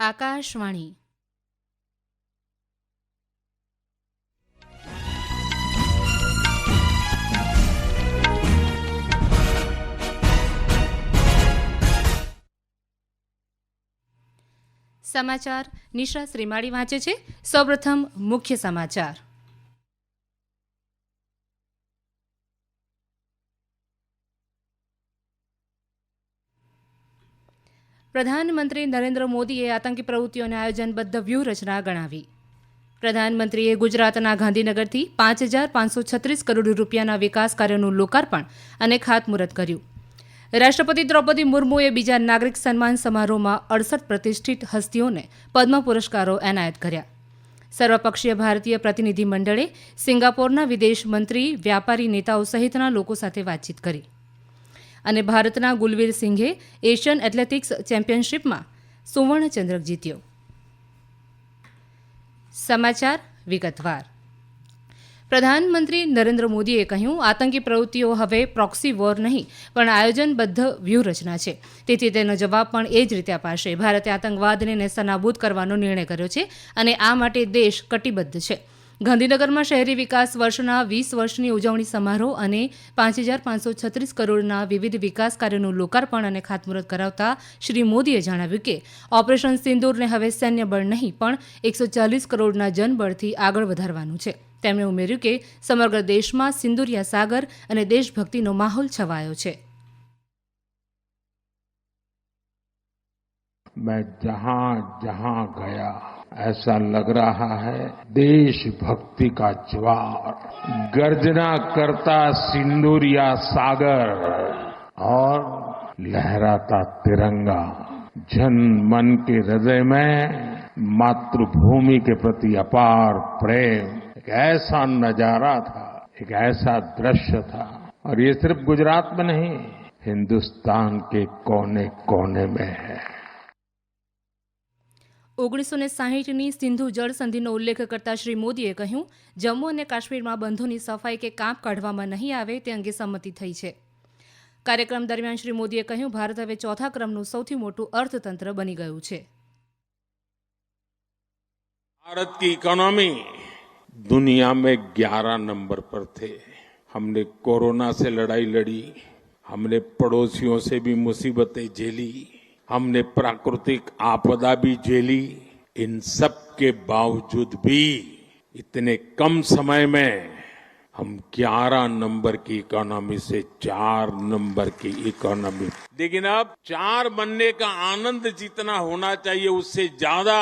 આકાશવાણી. સમાચાર નિશા શ્રીમાળી વાંચે છે. સૌપ્રથમ મુખ્ય સમાચાર. પ્રધાનમંત્રી નરેન્દ્ર મોદીએ આતંકી પ્રવૃત્તિઓને આયોજનબદ્ધ વ્યૂહરચના ગણાવી. પ્રધાનમંત્રીએ ગુજરાતના ગાંધીનગરથી પાંચ હજાર પાંચસો છત્રીસ કરોડ રૂપિયાના વિકાસ કાર્યોનું લોકાર્પણ અને ખાતમુહૂર્ત કર્યું. રાષ્ટ્રપતિ દ્રૌપદી મુર્મુએ બીજા નાગરિક સન્માન સમારોહમાં અડસઠ પ્રતિષ્ઠિત હસ્તીઓને પદ્મ પુરસ્કારો એનાયત કર્યા. સર્વપક્ષીય ભારતીય પ્રતિનિધિ મંડળે સિંગાપોરના વિદેશ મંત્રી વ્યાપારી નેતાઓ સહિતના લોકો સાથે વાતચીત કરી. અને ભારતના ગુલવીર સિંઘે એશિયન એથ્લેટિક્સ ચેમ્પિયનશિપમાં સુવર્ણચંદ્રક જીત્યો. સમાચાર વિગતવાર. પ્રધાનમંત્રી નરેન્દ્ર મોદીએ કહ્યું, આતંકી પ્રવૃત્તિઓ હવે પ્રોક્સી વોર નહીં, પણ આયોજનબદ્ધ વ્યૂહરચના છે. તેથી તેનો જવાબ પણ એ જ રીતે અપાશે. ભારતે આતંકવાદને નેસ્તનાબૂદ કરવાનો નિર્ણય કર્યો છે અને આ માટે દેશ કટિબદ્ધ છે. ગાંધીનગરમાં શહેરી વિકાસ વર્ષના વીસ વર્ષની ઉજવણી સમારોહ અને પાંચ હજાર પાંચસો છત્રીસ કરોડના વિવિધ વિકાસ કાર્યોનું લોકાર્પણ અને ખાતમુહૂર્ત કરાવતા શ્રી મોદીએ જણાવ્યું કે ઓપરેશન સિંદૂરને હવે સૈન્ય બળ નહીં પણ એકસો ચાલીસ કરોડના જનબળથી આગળ વધારવાનું છે તેમણે ઉમેર્યું કે સમગ્ર દેશમાં સિંદુરિયા સાગર અને દેશભક્તિનો માહોલ છવાયો છે मैं जहां जहां गया ऐसा लग रहा है देशभक्ति का ज्वार। गर्जना करता सिंदूरिया सागर और लहराता तिरंगा। जन मन के हृदय में मातृभूमि के प्रति अपार प्रेम। एक ऐसा नज़ारा था, एक ऐसा दृश्य था। और ये सिर्फ़ गुजरात में नहीं, हिंदुस्तान के कोने कोने में है। ઓગણીસો ને સાહીઠની સિંધુ જળ સંધિનો ઉલ્લેખ કરતા શ્રી મોદીએ કહ્યું જમ્મુ અને કાશ્મીરમાં બંધોની સફાઈ કે કાંપ કાઢવામાં નહીં આવે તે અંગે સંમતિ થઈ છે કાર્યક્રમ દરમિયાન શ્રી મોદીએ કહ્યું ભારત હવે ચોથા ક્રમનું સૌથી મોટું અર્થતંત્ર બની ગયું છે भारत की इकोनॉमी दुनिया में 11 नंबर पर थे हमने कोरोना से लड़ाई लड़ी हमने पड़ोसियों से भी मुसीबतें झेली हमने प्राकृतिक आपदा भी झेली इन सब के बावजूद भी इतने कम समय में हम 11 नंबर की इकोनॉमी से चार नंबर की इकोनॉमी लेकिन अब चार बनने का आनंद जितना होना चाहिए उससे ज्यादा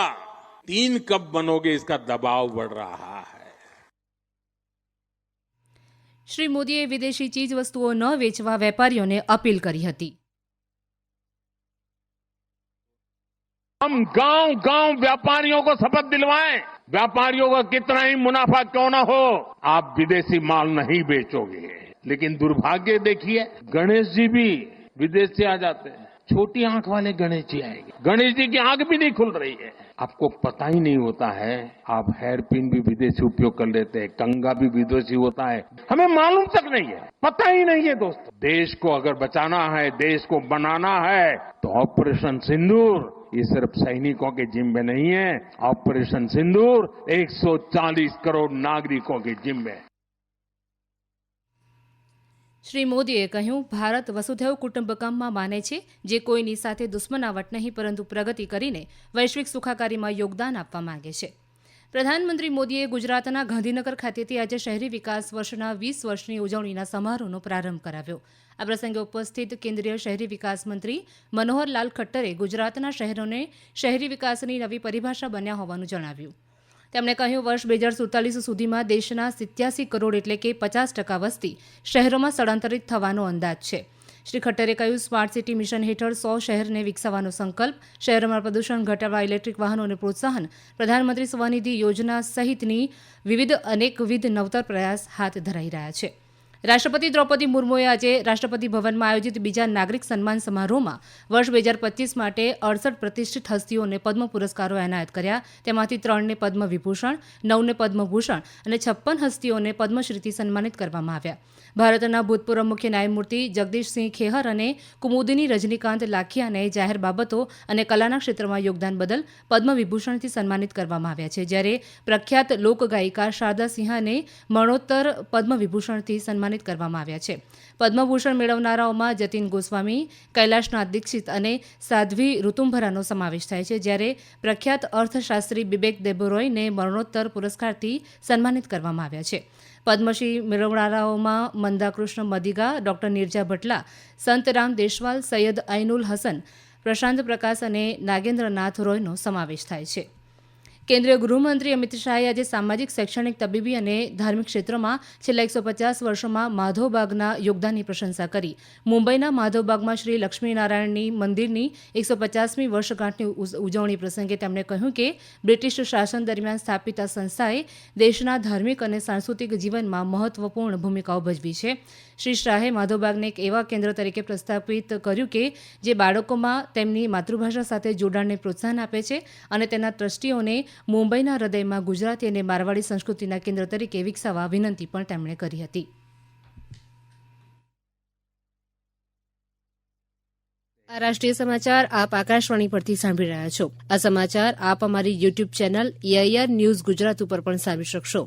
तीन कब बनोगे इसका दबाव बढ़ रहा है શ્રી મોદીએ વિદેશી ચીજ વસ્તુઓ ન વેચવા વેપારીઓને અપીલ કરી હતી हम गाँव गाँव व्यापारियों को शपथ दिलवाएँ। व्यापारियों का कितना ही मुनाफा क्यों ना हो, आप विदेशी माल नहीं बेचोगे। लेकिन दुर्भाग्य देखिए, गणेश जी भी विदेश से आ जाते हैं। छोटी आँख वाले गणेश जी आएँगे। गणेश जी की आँख भी नहीं खुल रही है। आपको पता ही नहीं होता है, आप हेयर पिन भी विदेशी उपयोग कर लेते हैं, कंगा भी विदेशी होता है। हमें मालूम तक नहीं है। पता ही नहीं है दोस्तों। देश को अगर बचाना है, देश को बनाना है तो ऑपरेशन सिंदूर ये सिर्फ सैनिकों के जिम्मे नहीं है ऑपरेशन सिंदूर 140 करोड़ नागरिकों के जिम्मे है શ્રી મોદીએ કહ્યું ભારત વસુધૈવ કુટુંબકમમાં માને છે જે કોઈની સાથે દુશ્મનાવટ નહીં પરંતુ પ્રગતિ કરીને વૈશ્વિક સુખાકારીમાં યોગદાન આપવા માંગે છે પ્રધાનમંત્રી મોદીએ ગુજરાતના ગાંધીનગર ખાતેથી આજે શહેરી વિકાસ વર્ષના વીસ વર્ષની ઉજવણીના સમારોહનો પ્રારંભ કરાવ્યો. આ પ્રસંગે ઉપસ્થિત કેન્દ્રીય શહેરી વિકાસ મંત્રી મનોહરલાલ ખટ્ટરે ગુજરાતના શહેરોને શહેરી વિકાસની નવી પરિભાષા બન્યા હોવાનું જણાવ્યું. તેમણે કહ્યું, વર્ષ બે હજાર સુડતાલીસ સુધીમાં દેશના સિત્યાસી કરોડ એટલે કે પચાસ ટકા વસ્તી શહેરોમાં સ્થળાંતરિત થવાનો અંદાજ છે. શ્રી ખટ્ટરે કહ્યું, સ્માર્ટ સિટી મિશન હેઠળ સો શહેરને વિકસાવવાનો સંકલ્પ, શહેરોમાં પ્રદૂષણ ઘટાડવા, ઇલેક્ટ્રિક વાહનોને પ્રોત્સાહન, પ્રધાનમંત્રી સ્વનિધિ યોજના સહિતની વિવિધ અનેકવિધ નવતર પ્રયાસ હાથ ધરાઈ રહ્યા છે. રાષ્ટ્રપતિ દ્રૌપદી મુર્મુએ આજે રાષ્ટ્રપતિ ભવનમાં આયોજિત બીજા નાગરિક સન્માન સમારોહમાં વર્ષ બે હજાર પચીસ માટે અડસઠ પ્રતિષ્ઠિત હસ્તીઓને પદ્મ પુરસ્કારો એનાયત કર્યા. તેમાંથી ત્રણને પદ્મ વિભૂષણ નવને પદ્મભૂષણ અને છપ્પન હસ્તીઓને પદ્મશ્રીથી સન્માનિત કરવામાં આવ્યા. ભારતના ભૂતપૂર્વ મુખ્ય ન્યાયમૂર્તિ જગદીશસિંહ ખેહર અને કુમુદિની રજનીકાંત લાખિયાને જાહેર બાબતો અને કલાના ક્ષેત્રમાં યોગદાન બદલ પદ્મ વિભૂષણથી સન્માનિત કરવામાં આવ્યા છે. જ્યારે પ્રખ્યાત લોકગાયિકા શારદા સિંહાને મરણોત્તર પદ્મ વિભૂષણથી સન્માનિત કરવામાં આવ્યા છે. પદ્મભૂષણ મેળવનારાઓમાં જતીન ગોસ્વામી કૈલાશનાથ દીક્ષિત અને સાધ્વી ઋતુંભરાનો સમાવેશ થાય છે, જ્યારે પ્રખ્યાત અર્થશાસ્ત્રી બિબેક દેબોરોયને મરણોત્તર પુરસ્કારથી સન્માનિત કરવામાં આવ્યા છે. પદ્મશ્રી મેળવનારાઓમાં મંદાકૃષ્ણ મદિગા, ડોક્ટર નિર્જા ભટલા સંતરામ દેશવાલ, સૈયદ ઐનુલ હસન, પ્રશાંત પ્રકાશ અને નાગેન્દ્રનાથ રોયનો સમાવેશ થાય છે. કેન્દ્રીય ગૃહમંત્રી અમિત શાહે આજે સામાજિક, શૈક્ષણિક, તબીબી અને ધાર્મિક ક્ષેત્રોમાં છેલ્લા એકસો પચાસ વર્ષોમાં માધવબાગના યોગદાનની પ્રશંસા કરી. મુંબઈના માધવબાગમાં શ્રી લક્ષ્મીનારાયણની મંદિરની એકસો પચાસમી વર્ષગાંઠની ઉજવણી પ્રસંગે તેમણે કહ્યું કે, બ્રિટિશ શાસન દરમિયાન સ્થાપિત આ સંસ્થાએ દેશના ધાર્મિક અને સાંસ્કૃતિક જીવનમાં મહત્વપૂર્ણ ભૂમિકાઓ ભજવી છે. શ્રી શાહે માધવબાગને એક એવા કેન્દ્ર તરીકે પ્રસ્થાપિત કર્યું કે, જે બાળકોમાં તેમની માતૃભાષા સાથે જોડાણને પ્રોત્સાહન આપે છે અને તેના ટ્રસ્ટીઓને મુંબઈના હૃદયમાં ગુજરાતી અને મારવાડી સંસ્કૃતિના કેન્દ્ર તરીકે વિકસાવવા વિનંતી પણ તેમણે કરી હતી. આ રાષ્ટ્રીય સમાચાર આપ આકાશવાણી પરથી સાંભળી રહ્યા છો. આ સમાચાર આપ અમારી YouTube channel AIR news Gujarat ઉપર પણ સાંભળી શકશો.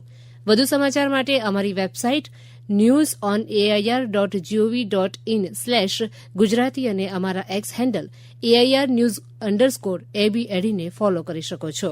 વધુ સમાચાર માટે અમારી website news on AIR dot G O V dot in slash Gujarati અને અમારા X handle AIR news underscore AB એડીને follow કરી શકો છો.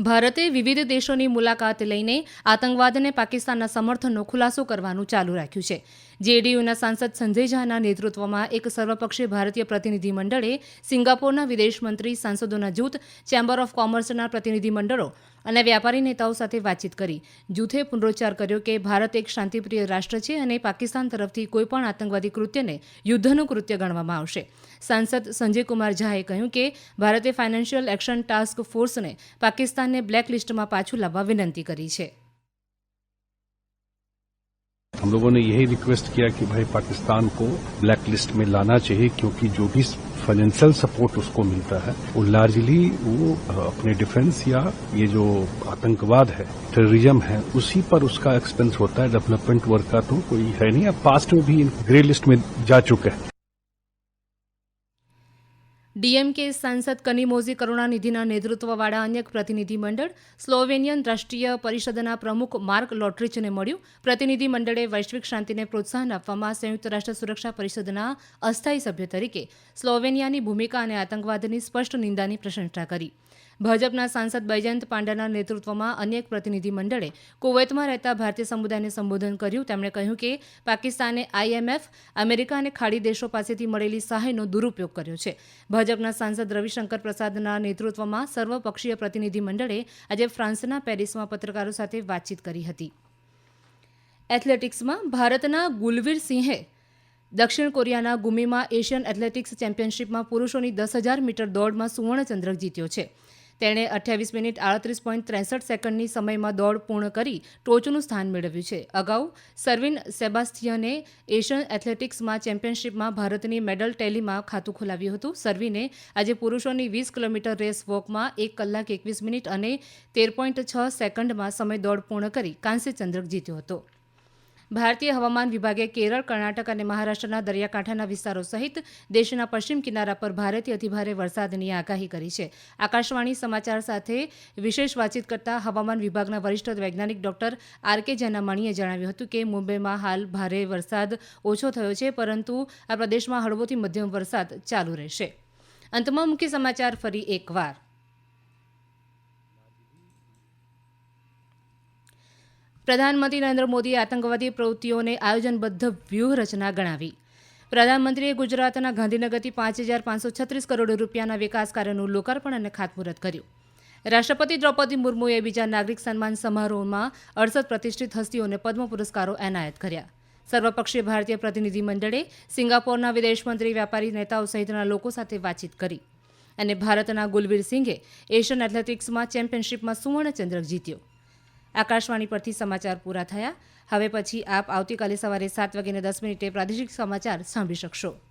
ભારતે વિવિધ દેશોની મુલાકાત લઈને આતંકવાદને પાકિસ્તાનના સમર્થનનો ખુલાસો કરવાનું ચાલુ રાખ્યું છે. જેડીયુના સાંસદ સંજય ઝાના નેતૃત્વમાં એક સર્વપક્ષીય ભારતીય પ્રતિનિધિમંડળે સિંગાપોરના વિદેશ મંત્રી સાંસદોના જૂથ, ચેમ્બર ઓફ કોમર્સના પ્રતિનિધિ મંડળો અને વ્યાપારી નેતાઓ સાથે વાતચીત કરી જૂથે પુનરોચ્ચાર કર્યો કે ભારત એક શાંતિપ્રિય રાષ્ટ્ર છે અને પાકિસ્તાન તરફથી કોઈપણ આતંકવાદી કૃત્યને યુદ્ધનું કૃત્ય ગણવામાં આવશે સાંસદ સંજય કુમાર ઝાએ કહ્યું કે ભારતે ફાઇનાન્શિયલ એક્શન ટાસ્ક ફોર્સને પાકિસ્તાનને બ્લેકલિસ્ટમાં પાછું લાવવા વિનંતી કરી છે हम लोगों ने यही रिक्वेस्ट किया कि भाई पाकिस्तान को ब्लैक लिस्ट में लाना चाहिए क्योंकि जो भी फाइनेंशियल सपोर्ट उसको मिलता है, वो लार्जली वो अपने डिफेंस या ये जो आतंकवाद है टेररिज्म है, उसी पर उसका एक्सपेंस होता है डेवलपमेंट वर्क का तो कोई है नहीं। अब पास्ट में भी ग्रे लिस्ट में जा चुके हैं। ડીએમકે સાંસદ કનિમોઝી કરુણાનિધિના નેતૃત્વવાળા અન્ય પ્રતિનિધિમંડળ સ્લોવેનિયન રાષ્ટ્રીય પરિષદના પ્રમુખ માર્ક લોટરીચને મળ્યું. પ્રતિનિધિમંડળે વૈશ્વિક શાંતિને પ્રોત્સાહન આપવામાં સંયુક્ત રાષ્ટ્ર સુરક્ષા પરિષદના અસ્થાયી સભ્ય તરીકે સ્લોવેનિયાની ભૂમિકા અને આતંકવાદની સ્પષ્ટ નિંદાની પ્રશંસા કરી. ભાજપના સાંસદ બૈજયંત પાંડાના નેતૃત્વમાં અન્ય એક પ્રતિનિધિ કુવૈતમાં રહેતા ભારતીય સમુદાયને સંબોધન કર્યું. તેમણે કહ્યું કે પાકિસ્તાને આઈએમએફ, અમેરિકા અને ખાડી દેશો પાસેથી મળેલી સહાયનો દુરુપયોગ કર્યો છે. ભાજપના સાંસદ રવિશંકર પ્રસાદના નેતૃત્વમાં સર્વપક્ષીય પ્રતિનિધિમંડળે આજે ફ્રાન્સના પેરિસમાં પત્રકારો સાથે વાતચીત કરી હતી. એથ્લેટિક્સમાં ભારતના ગુલવીર સિંહે દક્ષિણ કોરિયાના ગુમીમાં એશિયન એથ્લેટિક્સ ચેમ્પિયનશિપમાં પુરુષોની દસ હજાર મીટર દોડમાં સુવર્ણચંદ્રક જીત્યો છે. તેણે અઠ્યાવીસ મિનિટ આડત્રીસ પોઈન્ટ ત્રેસઠ સેકન્ડની સમયમાં દોડ પૂર્ણ કરી ટોચનું સ્થાન મેળવ્યું છે. અગાઉ સર્વિન સેબાસ્થિયને એશિયન એથ્લેટિક્સમાં ચેમ્પિયનશિપમાં ભારતની મેડલ ટેલીમાં ખાતું ખોલાવ્યું હતું. સર્વિને આજે પુરુષોની વીસ કિલોમીટર રેસ વોકમાં એક કલાક એકવીસ મિનિટ અને તેર પોઈન્ટ છ સેકન્ડમાં સમય દોડ પૂર્ણ કરી કાંસ્ય ચંદ્રક જીત્યો હતો. ભારતીય હવામાન વિભાગે કેરળ, કર્ણાટક અને મહારાષ્ટ્રના દરિયાકાંઠાના વિસ્તારો સહિત દેશના પશ્ચિમ કિનારા પર ભારેથી અતિભારે વરસાદની આગાહી કરી છે. આકાશવાણી સમાચાર સાથે વિશેષ વાતચીત કરતા હવામાન વિભાગના વરિષ્ઠ વૈજ્ઞાનિક ડોક્ટર આર કે જેનામણીએ જણાવ્યું હતું કે, મુંબઈમાં હાલ ભારે વરસાદ ઓછો થયો છે, પરંતુ આ પ્રદેશમાં હળવોથી મધ્યમ વરસાદ ચાલુ રહેશે. અંતમાં મુખ્ય સમાચાર ફરી એકવાર. પ્રધાનમંત્રી નરેન્દ્ર મોદીએ આતંકવાદી પ્રવૃત્તિઓને આયોજનબદ્ધ વ્યૂહરચના ગણાવી. પ્રધાનમંત્રીએ ગુજરાતના ગાંધીનગરથી પાંચ હજાર પાંચસો છત્રીસ કરોડ રૂપિયાના વિકાસ કાર્યોનું લોકાર્પણ અને ખાતમુહૂર્ત કર્યું. રાષ્ટ્રપતિ દ્રૌપદી મુર્મુએ બીજા નાગરિક સન્માન સમારોહમાં અડસઠ પ્રતિષ્ઠિત હસ્તીઓને પદ્મ પુરસ્કારો એનાયત કર્યા. સર્વપક્ષીય ભારતીય પ્રતિનિધિ મંડળે સિંગાપોરના વિદેશમંત્રી વ્યાપારી, નેતાઓ સહિતના લોકો સાથે વાતચીત કરી અને ભારતના ગુલવીર સિંઘે એશિયન એથ્લેટિક્સમાં ચેમ્પિયનશિપમાં સુવર્ણચંદ્રક જીત્યો. આકાશવાણી પરથી સમાચાર પૂરા થયા. હવે પછી આપ આવતીકાલે સવારે સાત વાગ્યાને દસ મિનિટે પ્રાદેશિક સમાચાર સાંભળી શકશો.